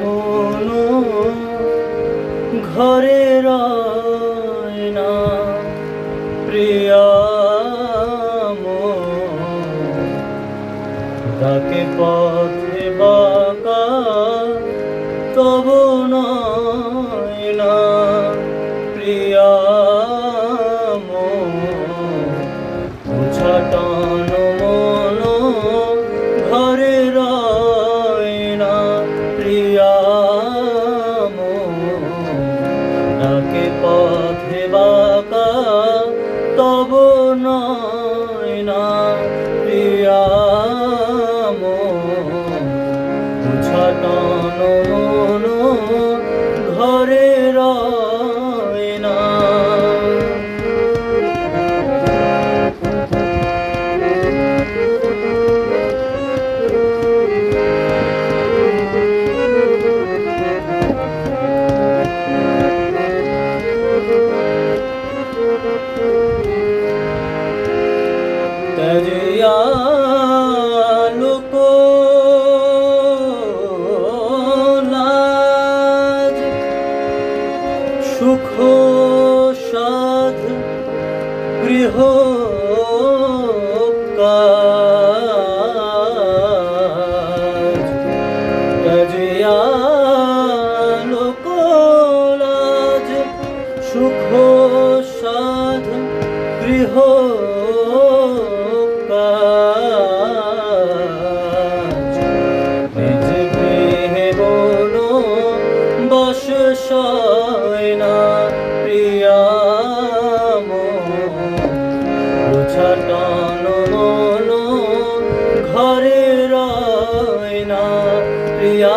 মন ঘরে না। প্রিয়া তাকে পথে বাঁকা তব না। প্রিয়া সুখ সাধ গৃহ সুখ সাধ গৃহ কাজ নিজ গৃহে বনো বস না প্রিয়া ছাটান মন ঘরে রয় না প্রিয়া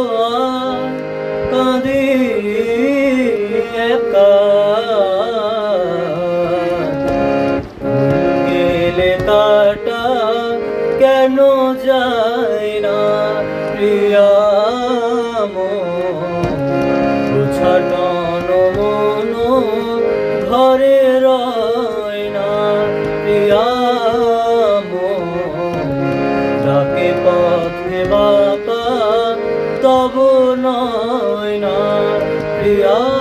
কেন যায় না, প্রিয়া ছাটন মন, ঘরে রয় না, প্রিয়া তাকে পথে বাঁকা তব নয় না, প্রিয়া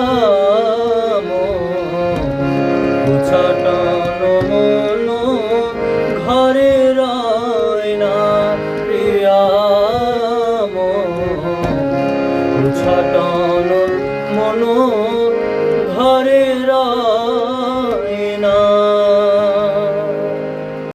no